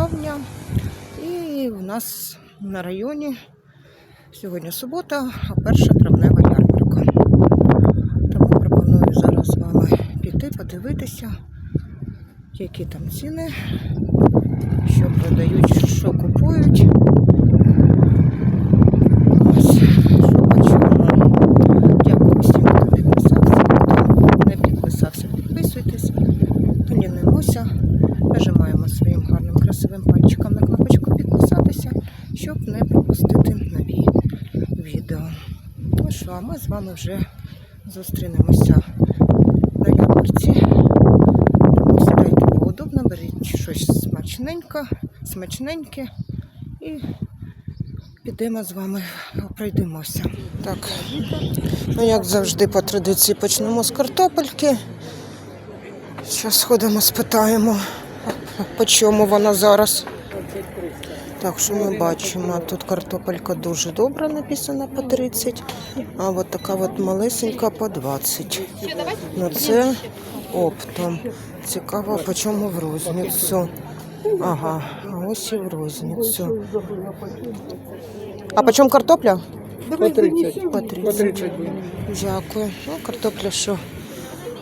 травня. І в нас на районі сьогодні субота, а перша травнева ярмарка. Тому пропоную зараз з вами піти, подивитися, які там ціни, що продають, що купують. Ось, що по чому. Дякую всім, хто підписався. Хто не підписався, підписуйтесь. Хто лінемося, нажимаємо своїм гарним красивим пальчиком на кнопочку підписатися, щоб не пропустити нові відео. Ну що, а ми з вами вже зустрінемося на ярмарці. Тому сідайте поудобно, беріть щось смачненьке, смачненьке і підемо з вами пройдемося. Так, ну як завжди по традиції почнемо з картопельки. Зараз сходимо, спитаємо, по чому вона зараз. Так, що ми бачимо? Тут картопелька дуже добра, написана по 30, а от така от малесенька по 20. Ну це оптом. Цікаво, по чому в розницю. Ага, а ось і в розницю. А по чому картопля? По 30. По 30. Дякую. Ну, картопля що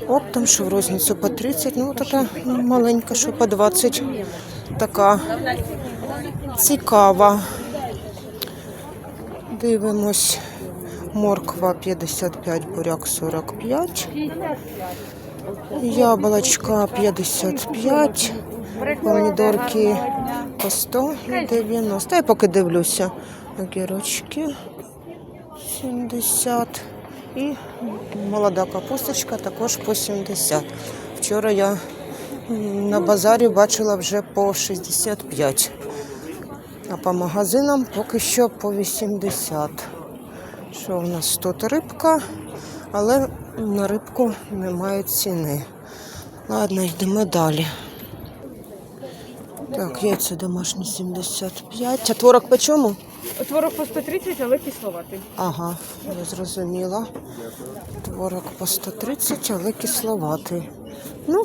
оптом, що в розницю по 30. Ну, така маленька, що по 20. Така цікава. Дивимось. Морква 55, буряк 45. Яблочка 55. Помідорки по 190. Я поки дивлюся. Огірочки 70. І молода капусточка також по 70. Вчора я на базарі бачила вже по 65. А по магазинам поки що по 80. Що в нас тут рибка, але на рибку немає ціни. Ладно, йдемо далі. Так, яйця домашні 75. А творог по чому? Творог по 130, але кисловатий. Ага, я зрозуміла. Творог по 130, але кисловатий. Ну,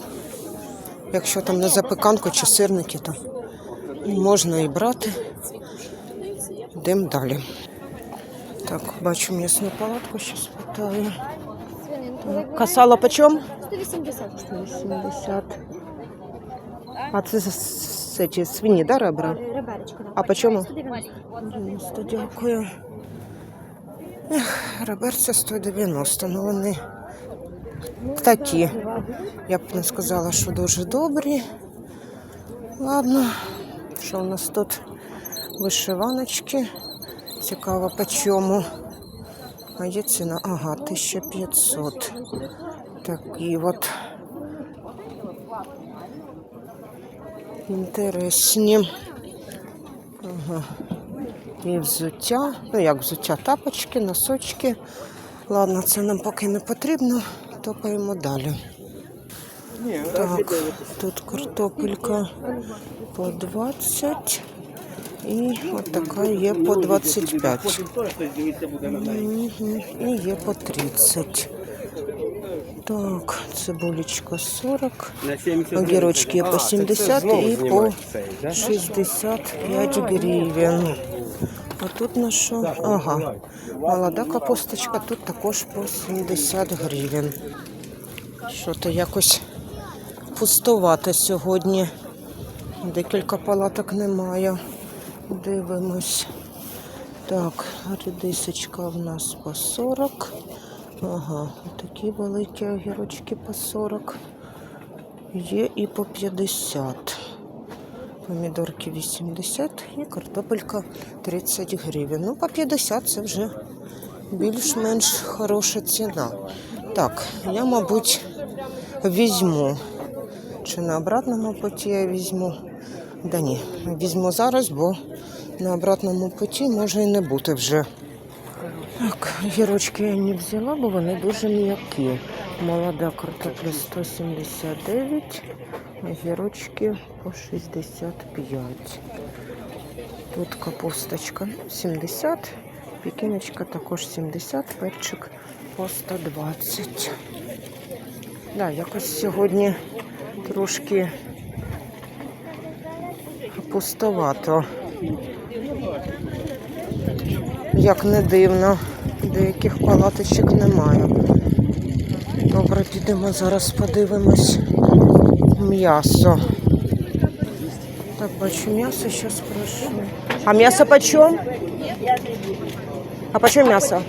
якщо там на запеканку чи сирники, то можна і брати. Йдемо далі. Так, бачу м'ясну палатку, що спитаю. Касала по чому? 180. 180. А це, це ті свині, да, ребра? Реберечко. А по чому? 190. 90, дякую. Ех, реберця 190, ну вони такі. Я б не сказала, що дуже добрі. Ладно, що у нас тут вишиваночки. Цікаво по чому. А є ціна, ага, 1500. Такі от. Інтересні. Ага. І взуття. Ну як взуття, тапочки, носочки. Ладно, це нам поки не потрібно. Топаємо далі. Так, тут картопелька по 20 і от така є по 25. І є по 30. Так, цибулечка 40. Огірочки по 70 і по 65 гривень. А тут на що? Ага. Молода капусточка тут також по 70 гривень. Що то якось пустувато сьогодні. Декілька палаток немає. Дивимось. Так, редисочка в нас по 40. Ага, такі великі огірочки по 40. Є і по 50. Помідорки 80 і картопелька 30 гривень. Ну, по 50 це вже більш-менш хороша ціна. Так, я, мабуть, візьму. Чи на обратному путі я візьму? Да ні, візьму зараз, бо на обратному путі може і не бути вже. Так, гірочки я не взяла, бо вони дуже м'які. Молода картопля 179, гірочки по 65. Тут капусточка 70, пікіночка також 70, перчик по 120. Да, якось сьогодні трошки пустовато. Як не дивно, деяких палаточок немає. Добре, підемо зараз подивимось м'ясо. Так, бачу м'ясо, зараз прошу. А м'ясо почем? А почем м'ясо?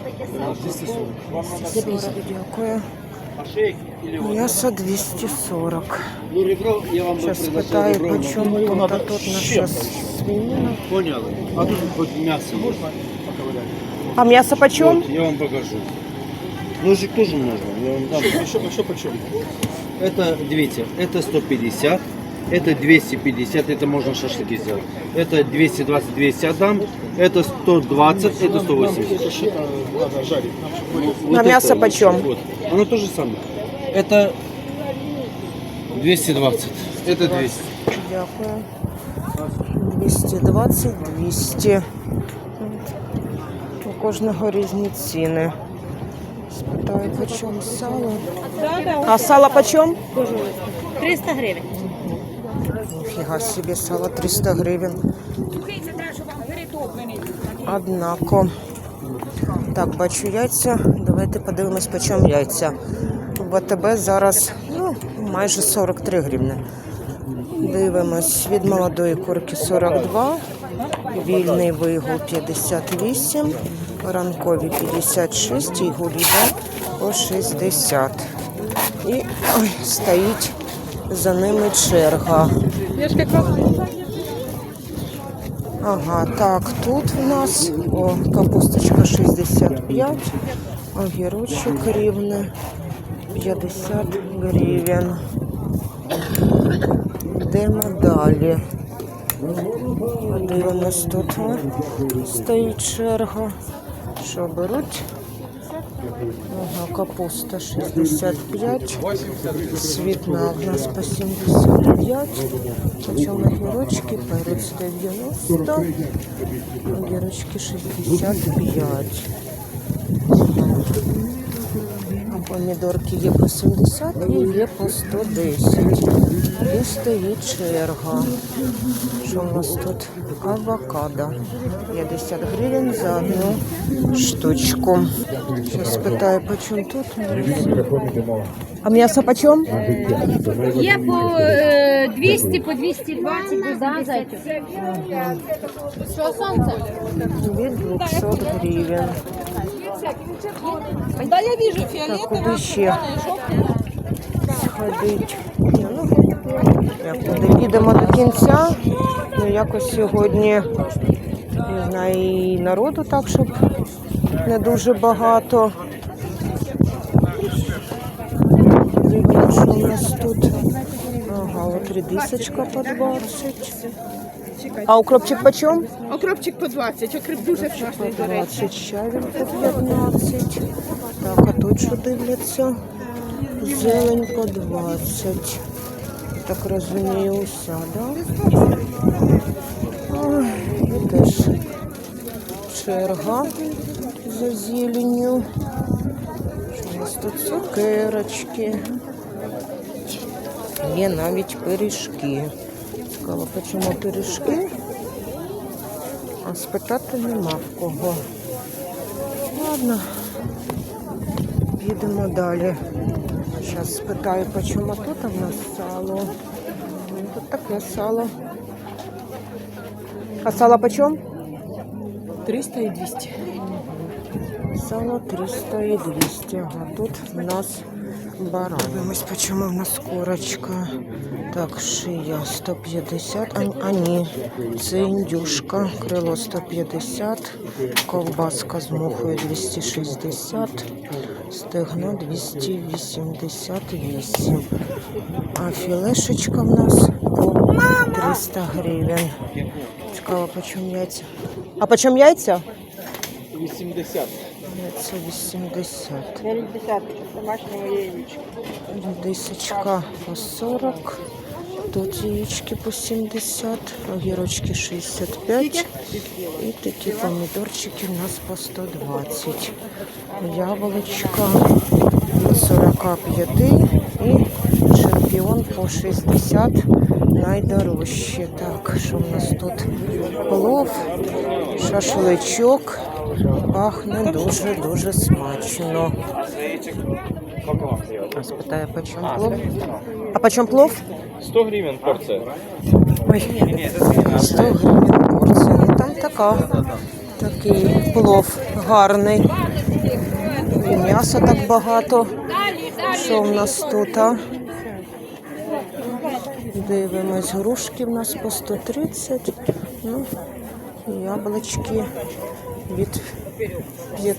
240, дякую. М'ясо 240. Ну, ребро я вам Зараз предложил спитаю, ребро. почем Ну, тут, надо а тут наша щепоть. свинина. Понял? А тут хоть мясо можно поковырять? А м'ясо почем? Вот, я вам покажу. Ножик тоже можно, я вам дам. Еще, еще почем? Это, видите, это 150, это 250, это можно шашлыки сделать. Это 220, 200 отдам, это 120, это 180. Это что-то надо жарить. А мясо почем? Вот. Оно то же самое. Это 220, это 200. Дякую. 220, 200. У кожного різні ціни. Спитаю, по чому сало. А сало почем? 300 гривень. Ніфіга собі, сало 300 гривень. Однако. Так, бачу яйця. Давайте подивимось, по чому яйця. В АТБ зараз ну, майже 43 гривні. Дивимось від молодої курки 42, вільний вигул 58, ранкові 56 і гуліда по 60. І ой, стоїть за ними черга. Ага, так, тут у нас о, капусточка 65, огірочок рівне 50 гривень. Йдемо далі. Подивимось, тут стоїть черга. Що беруть? Ага, капуста 65, світна одна по 75, почем огірочки, перець 90, огірочки 65. Помідорки є по 70 і є по 110. І стоїть черга. Що у нас тут? Авокадо. 50 гривень за одну штучку. Зараз спитаю, по чому тут. А м'ясо по чому? Є по е, 200, по 220, да, зайчик? Що, сонце? Від 200 гривень. Да, я вижу фиолетовый, ще сходить? Ну, як підемо до кінця. Ну, якось сьогодні, не знаю, і народу так, щоб не дуже багато. Дивимо, що у нас тут. Ага, от редисочка по 20. А укропчик почем? Окропчик по 20, окроп дуже смачний, до речі. 20 щавель по 15. Так, а тут що дивляться? Зелень по 20. Так розумію, уся, да? Ой, і теж черга за зеленню. Що у нас тут цукерочки? Є навіть пиріжки. Цікаво, по чому пиріжки? А спитати нема в кого. Ладно, підемо далі. Зараз спитаю, по чому тут у нас сало. Тут таке сало. А сало по чому? 300 і 200. Сало 300 і 200. А тут в нас. Дивимось, по чому в нас курочка. Так, шия 150. А, а ні, це індюшка. Крило 150. Ковбаска з мухою 260. Стегно 288. А філешечка в нас по 300 гривень. Цікаво, по чому яйця? А по чому яйця? 80. Яйця 80. 50, домашнього яєчка. Дисочка по 40. Тут яєчки по 70, огірочки 65. І такі помідорчики у нас по 120. Яблочка від 45 і чемпіон по 60 найдорожчі. Так, що в нас тут? Плов, шашличок. Пахне дуже-дуже смачно. А спитаю, по чому плов? А по чому плов? 100 гривен порция. Ой, 100 гривень порція. Там така, такий плов гарний. І м'яса так багато. Що в нас тут? А? Дивимось, грушки в нас по 130. Ну, яблучки від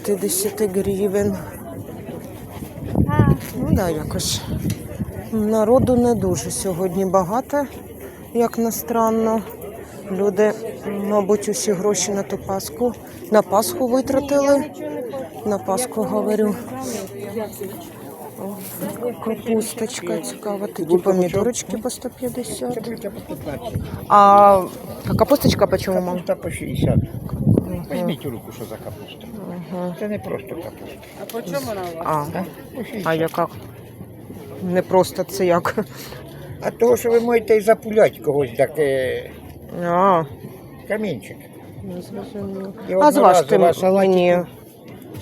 50 гривень. Ну да, якось. Народу не дуже сьогодні багато, як не странно. Люди, мабуть, усі гроші на ту Пасху, на Пасху витратили. На Пасху говорю. Капусточка цікава. Такі помідорочки по 150. А а капусточка по чому, мам? Капуста по 60. Візьміть у руку, що за капуста. Це не просто капуста. А, а яка? Не просто це як. А того, що ви можете і запуляти когось таке А, камінчик. не зрозуміло. І А зважте одноразова салатик. мені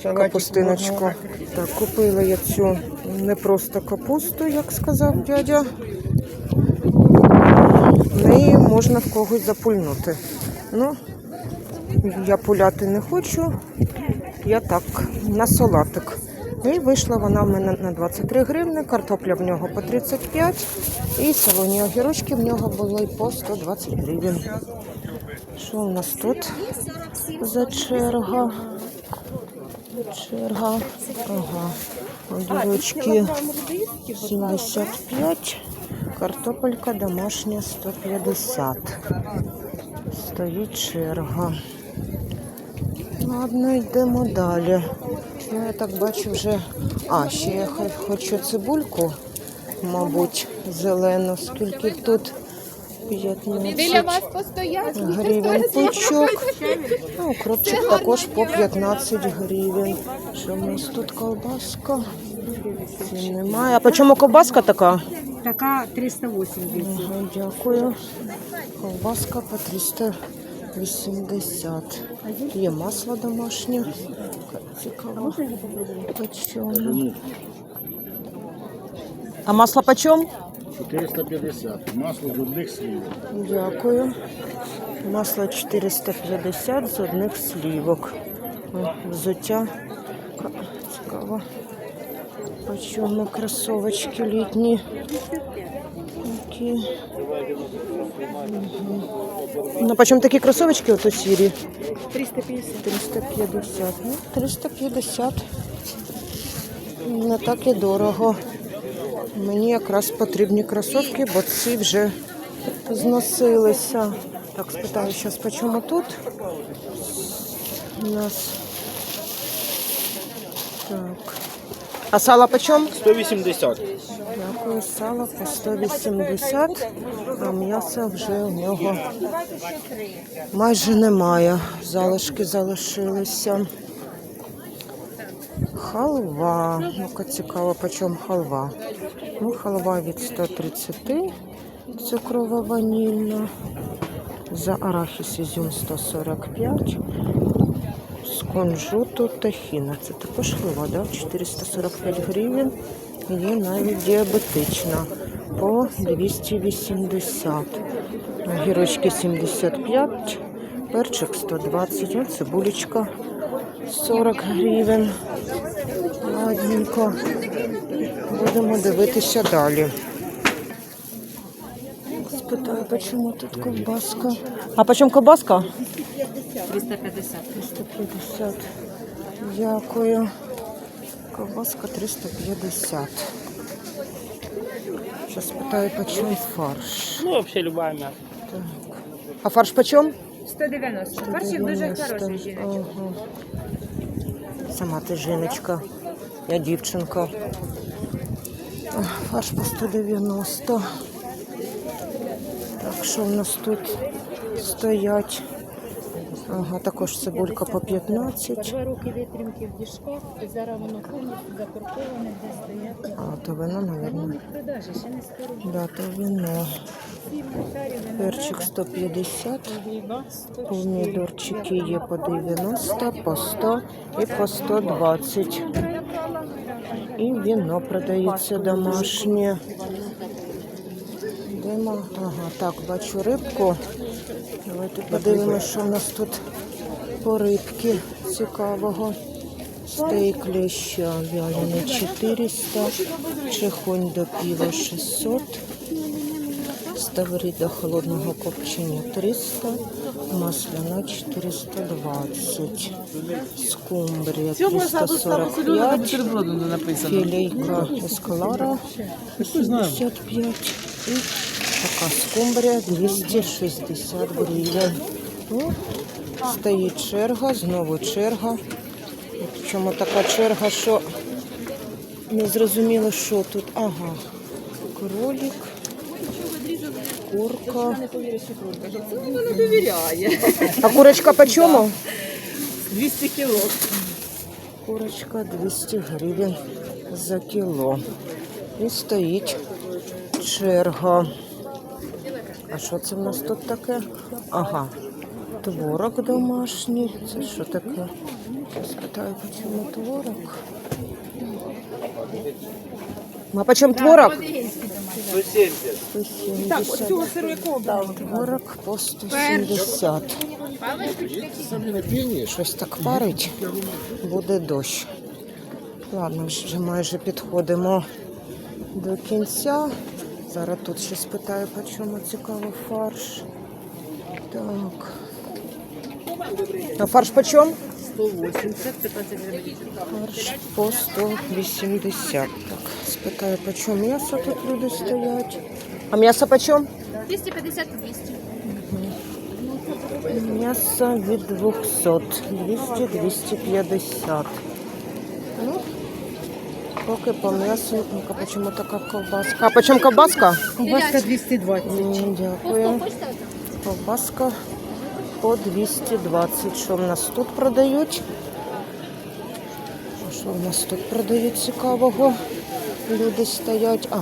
капустиночку. Так, купила я цю не просто капусту, як сказав дядя. Неї можна в когось запульнути. Ну, я пуляти не хочу. Я так, на салатик. І вийшла вона в мене на 23 гривни, картопля в нього по 35 і солоні огірочки в нього були по 120 гривень. Що у нас тут за черга? Черга. Ага. Огірочки 75. Картопелька домашня 150. Стоїть черга. Ладно, йдемо далі. Ну, я так бачу вже. А, ще я хо- хочу цибульку, мабуть, зелену. Скільки тут? 15 гривень пучок. Ну, укропчик також по 15 гривень. Що в нас тут колбаска? Немає. А по чому колбаска така? Така 380. Ага, дякую. Колбаска по 380. Є масло домашнє. Цікаво. Почем? А масло почем? 450. Масло з одних слів. Дякую. Масло 450 з одних слівок. Взуття. Цікаво. По чому кросовочки літні? Такі. Ну, по чому такі кросовочки ото сірі? 350. 350. Ну, 350. Не так і дорого. Мені якраз потрібні кросовки, бо ці вже зносилися. Так, спитаю зараз, по чому тут? У нас. Так. А сало по чому? 180. Дякую, сало по 180, а м'яса вже у нього майже немає. Залишки залишилися. Халва. Ну-ка цікаво, по чому халва. Ну, халва від 130, цукрова ванільна. За арахіс ізюм 145. З кунжуту тахіна. Це також халва, да? 445 гривень. Є навіть діабетична по 280. Огірочки 75, перчик 120, а цибулечка 40 гривень. Ладненько. Будемо дивитися далі. Спитаю, по чому тут ковбаска? А по чому ковбаска? 350. 350. Дякую. Ковбаска 350. Сейчас питаю, почем фарш. Ну, вообще любая мясо. А фарш почем? 190. Перший дуже хороший жіночок. Ага. Сама ти жіночка. Я дівчинка. Фарш по 190. Так, що в нас тут стоять? Ага, також цибулька по 15. Два роки витримки в діжках, і зараз воно повністю закорковане, де стоять. А, то вино, мабуть. Продажі ще не скоро. Да, то вино. Перчик 150. Помідорчики є по 90, по 100 і по 120. І віно продається домашнє. Дима. Ага, так, бачу рибку. Давайте подивимося, що в нас тут по рибки цікавого. Стейк леща вялений 400, чехонь до пива 600, ставріда холодного копчення 300, масляна 420, скумбрія 345, філейка ескалара 85 і така скумбрія 260 гривень. Ну, Стоїть черга, знову черга. Причому така черга, що не зрозуміло, що тут. Ага. Кролик, курка. Не довіряє. А курочка по чому? 200 кіло. Курочка 200 гривень за кіло. І стоїть черга. А що це в нас тут таке? Ага. Творог домашній. Це що таке? Спитаю, по чому творог. А по чому творог? 170. Так, от цього сиру якого брали? Творог по 170. Щось так парить, буде дощ. Ладно, вже майже підходимо до кінця. Зараз тут ще спитаю, по чому цікаво фарш. Так. А фарш по чому? 180, 15 гривень. Фарш по 180. Так, спитаю, по чому м'ясо тут люди стоять. А м'ясо по чому? 250 200. М'ясо від 200, 200-250. Ну, поки по м'ясу, ну-ка, по чому така ковбаска? А по чому ковбаска? Ковбаска 220. М, Дякую. Ковбаска по 220. Що в нас тут продають? Що в нас тут продають цікавого? Люди стоять. А,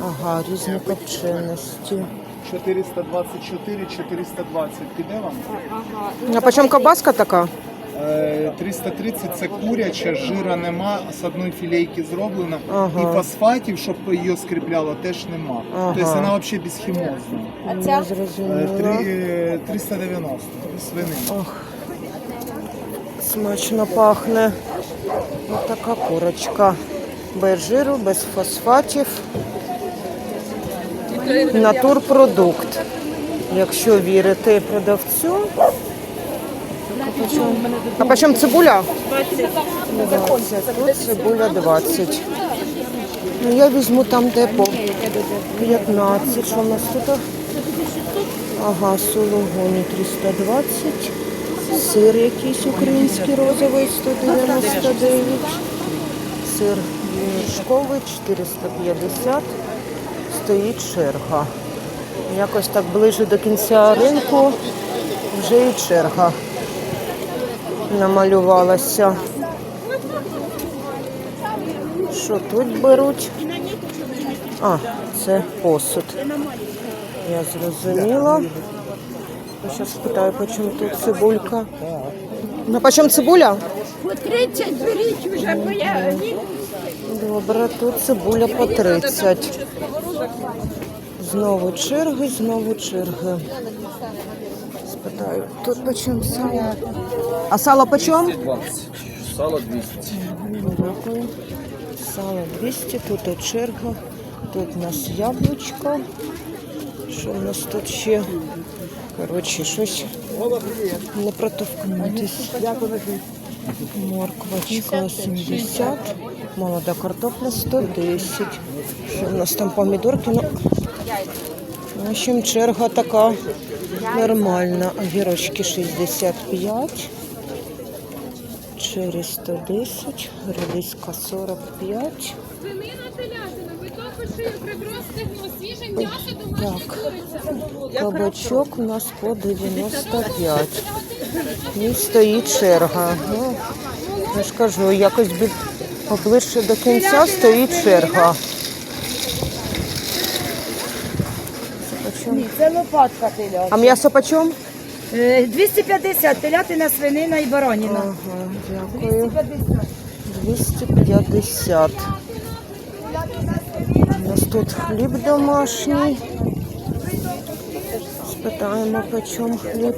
ага, різні копченості. 424, 420 піде вам? А по чому ковбаска така? Е, 330 це куряча, жира нема, з одної філейки зроблена. Ага. І фосфатів, щоб її скріпляло, теж нема. Ага. Тобто вона взагалі безхімозна. Е, зрозуміла. три- е, 390 свинина. Ох, смачно пахне. Ось така курочка. Без жиру, без фосфатів. Натурпродукт. Якщо вірити продавцю. А по чому цибуля? 20. Тут цибуля 20. Ну, я візьму там, де по 15. Що у нас тут? Ага, сулугуні 320. Сир якийсь український розовий 199. Сир вершковий 450. Стоїть черга. Якось так ближче до кінця ринку вже і черга намалювалася. Що тут беруть? А, це посуд. Я зрозуміла. Зараз спитаю, по чому тут цибулька. Ну, по чому цибуля? По 30 беріть вже, бо я Добре, тут цибуля по 30. Знову черги, знову черги. Спитаю, тут по чому сало? А сало по чому? Сало 200. Дякую. Сало 200, тут і черга. Тут у нас яблучко. Що у нас тут ще? Коротше, щось не протовкнутись. Морквочка 70, молода картопля 110. Що в нас там помідорки? Ну, в общем, черга така нормальна. Огірочки 65. Через 110, редиска 45. Так, кабачок у нас по 95. І стоїть черга. Ну, я ж кажу, якось бі- поближче до кінця стоїть черга. Це лопатка теля. А м'ясо почем? 250, телятина, свинина і бараніна. Ага, дякую. 250. У нас тут хліб домашній. Спитаємо, по чому хліб.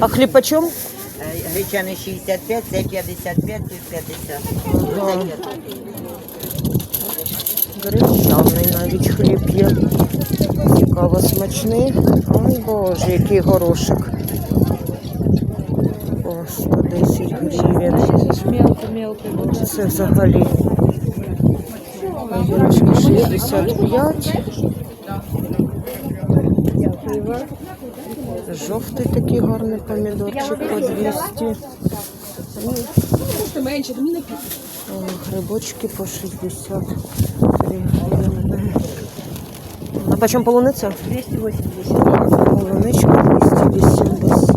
А хліб по чому? Гречаний 65, це 55, це 50. Ага. Гречаний навіть хліб є. Цікаво смачний. Ой боже, який горошок. По 110 гривень. Це взагалі. Огірочки 65. Жовтий такий гарний помідорчик по 200. О, Грибочки по 60 гривень. А по чому полуниця? 280. Полуничка 280.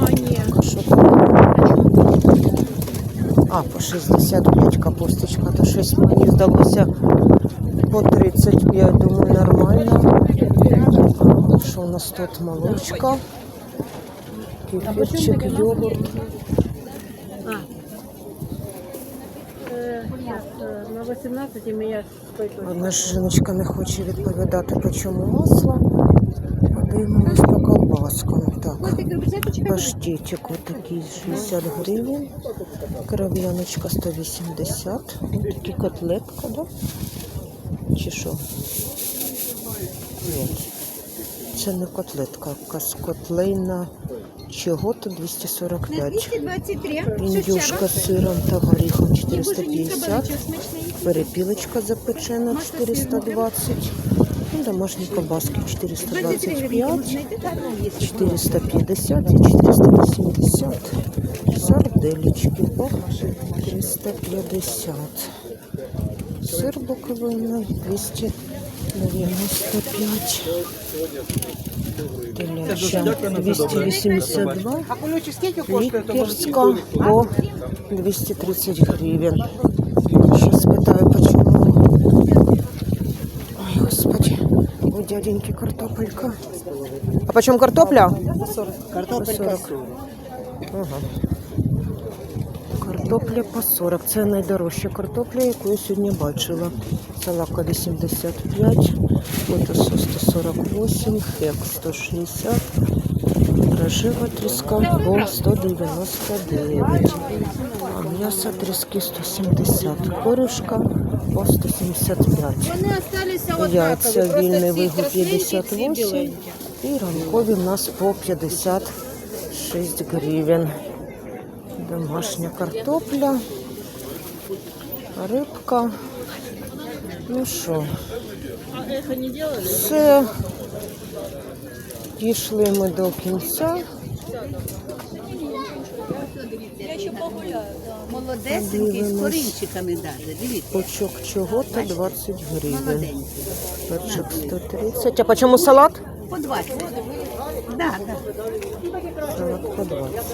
А, ні. А, по 65 капусточка, то щось мені здалося по 35, думаю, нормально. Що у нас тут молочка? Кефірчик, йогурт. На 18 я Одна ж жіночка не хоче відповідати, по чому масло. Подивимось. Так, паштетик отакий 60 гривень. Кров'яночка 180. Ось такі котлетка, да? Чи що? Ні. Це не котлетка, якась котлейна чого-то 245. 223. Індюшка з сиром та горіхом 450. Перепілочка запечена 420. Домашні колбаски 425, 450 і 480. Сарделечки по 350. Сир буковина 295. Теляча 282. Лікерська по 230 гривень спитаю, почему. Ой, господи, у дяденьки картопелька. А почем картопля? Картопелька 40. Ага. Картопля по 40. Це найдорожча картопля, яку я сьогодні бачила. Салака 85, лотосо 148, хек 160, дрожжева тріска по 199, а м'ясо тріски 170, корюшка по 175. Вони залишилися Яйця вільний вигул 58 і ранкові в нас по 56 гривень. Домашня картопля, рибка. Ну що, все. Дійшли ми до кінця. Молодесенький, з корінчиками даже, дивіться. Пучок чого-то 20 гривень. Перчик 130. А по чому салат? По 20. Да, да. Салат по 20.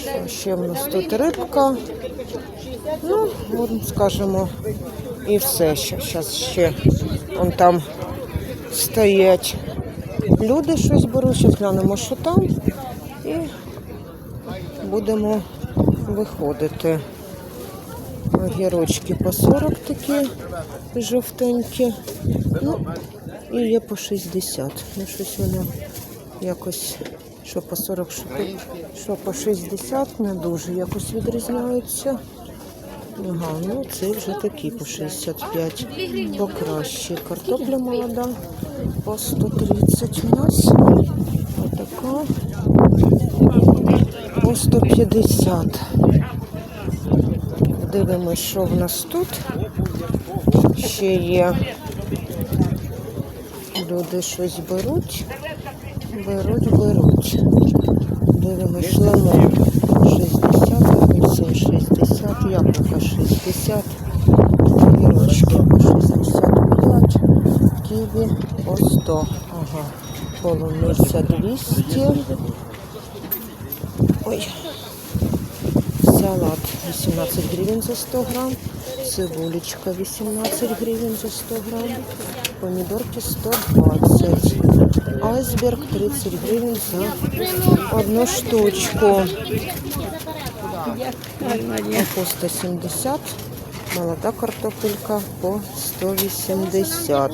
Що ще в нас тут рибка. Ну, от, скажемо, і все. Зараз ще вон там стоять люди щось беруть. Зараз глянемо, що там. І будемо виходити. Огірочки по 40 такі жовтенькі. Ну, і є по 60. Ну, щось воно якось, що по 40, що по, що по 60, не дуже якось відрізняються. Ага, ну це вже такі по 65. Покраще. Картопля молода по 130 у м'яс. Отака по 150. Дивимось, що в нас тут. Ще є. Люди щось беруть. Беруть, беруть. Дивимось, лимон 60, апельсин 60, яблука 60. Полуниця 200. Ой. Салат 18 гривень за 100 грам. Цибулечка 18 гривень за 100 грам. Помідорки 120. Айсберг 30 гривень за одну штучку. Капуста 70. Молода картопелька по 180.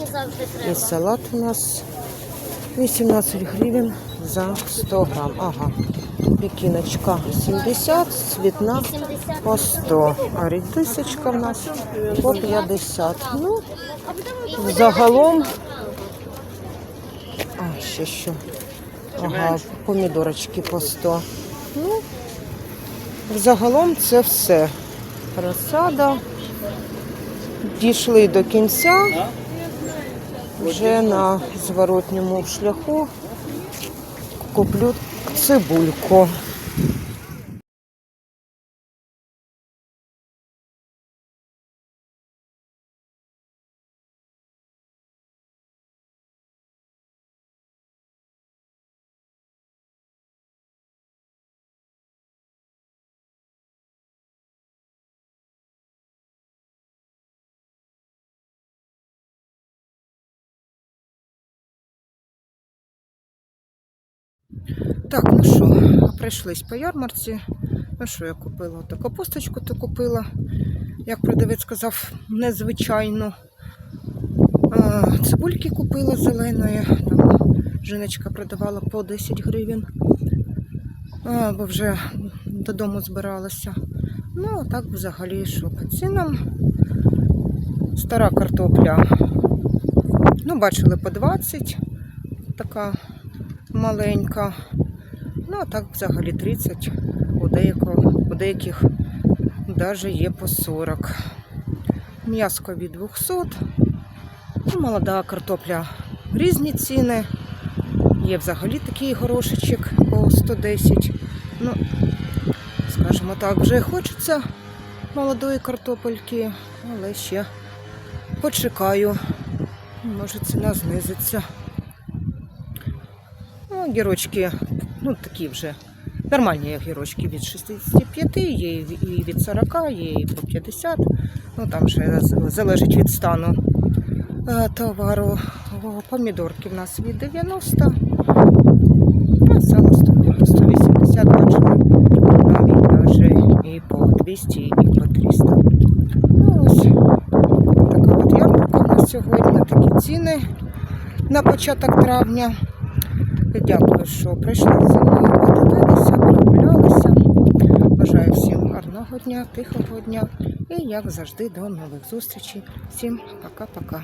І салат у нас 18 гривень за 100 грам. Ага. Пекіночка 70, цвітна по 100. А редисочка в нас по 50. Ну, загалом. А, ще що. Ага, помідорочки по 100. Ну, загалом це все. Розсада. Дійшли до кінця. Вже на зворотньому шляху куплю цибульку. Так, ну що, прийшлись по ярмарці. Ну що я купила? Ото капусточку то купила. Як продавець сказав, незвичайно. Цибульки купила зеленої. Там жіночка продавала по 10 гривень. Бо вже додому збиралася. Ну, так взагалі, що по цінам. Стара картопля. Ну, бачили по 20. Така маленька. Ну, а так взагалі 30, у, деякого, у деяких навіть є по 40. М'яско від 200. Ну, молода картопля різні ціни. Є взагалі такий горошечок по 110. Ну, скажімо так, вже хочеться молодої картопельки, але ще почекаю. Може ціна знизиться. Ну, гірочки, ну такі вже нормальні гірочки від 65, є і від 40, є і по 50. Ну там вже залежить від стану е, товару. Помідорки в нас від 90, а сало 100, 180, бачили, навіть навіть і по 200, і по 300. Ну, ось така от ярмарка в нас сьогодні, такі ціни на початок травня. Дякую, що прийшли зі мною, подивитися, прогулялися. Бажаю всім гарного дня, тихого дня і, як завжди, до нових зустрічей. Всім пока-пока.